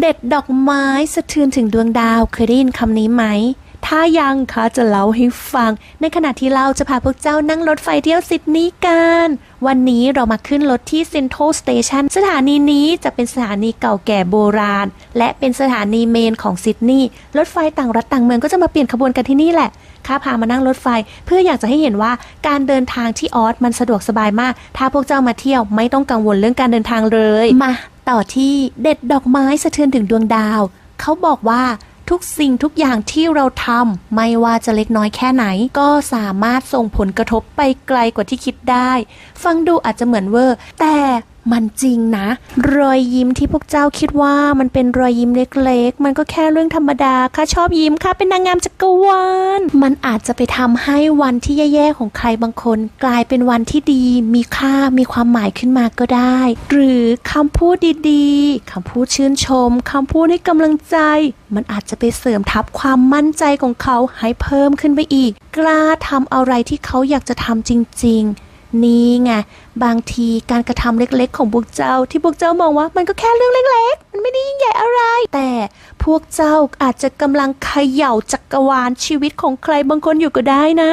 เด็ดดอกไม้สะเทือนถึงดวงดาวเคยได้ยินคำนี้ไหม ถ้ายังคะจะเล่าให้ฟัง ในขณะที่เราจะพาพวกเจ้านั่งรถไฟเที่ยวซิดนีย์กัน วันนี้เรามาขึ้นรถที่เซ็นทรัลสเตชันสถานีนี้จะเป็นสถานีเก่าแก่โบราณ และเป็นสถานีเมนของซิดนีย์รถไฟต่างรัฐต่างเมืองก็จะมาเปลี่ยนขบวนกันที่นี่แหละข้าพามานั่งรถไฟ เพื่ออยากจะให้เห็นว่าการเดินทางที่ออสมันสะดวกสบายมาก ถ้าพวกเจ้ามาเที่ยวไม่ต้องกังวลเรื่องการเดินทางเลย มา ต่อที่เด็ดดอกไม้สะเทือนถึงดวงดาว เขาบอกว่า ทุกสิ่งทุกอย่างที่เราทำไม่ว่าจะเล็กน้อยแค่ไหน ก็สามารถส่งผลกระทบไปไกลกว่าที่คิดได้ ฟังดูอาจจะเหมือนเวอร์ แต่ มันจริงนะ รอยยิ้มที่พวกเจ้าคิดว่ามันเป็นรอยยิ้มเล็กๆ มันก็แค่เรื่องธรรมดาข้าชอบยิ้มข้าเป็นนางงามจักรวาลมันอาจจะไปทำให้วันที่แย่ๆของใครบางคน กลายเป็นวันที่ดี มีค่ามีความหมายขึ้นมาก็ได้ หรือคำพูดดีๆคำพูดชื่นชมคำพูดให้กำลังใจ มันอาจจะไปเสริมทับความมั่นใจของเขาให้เพิ่มขึ้นไปอีก กล้าทำอะไรที่เขาอยากจะทำจริง ๆ นี่ไงบางทีการกระทำเล็กๆ ของพวกเจ้า ที่พวกเจ้ามองว่ามันก็แค่เรื่องเล็ก ๆ มันไม่ได้ยิ่งใหญ่อะไร แต่พวกเจ้าอาจจะกำลังเขย่าจักรวาลชีวิตของใครบางคนอยู่ก็ได้นะ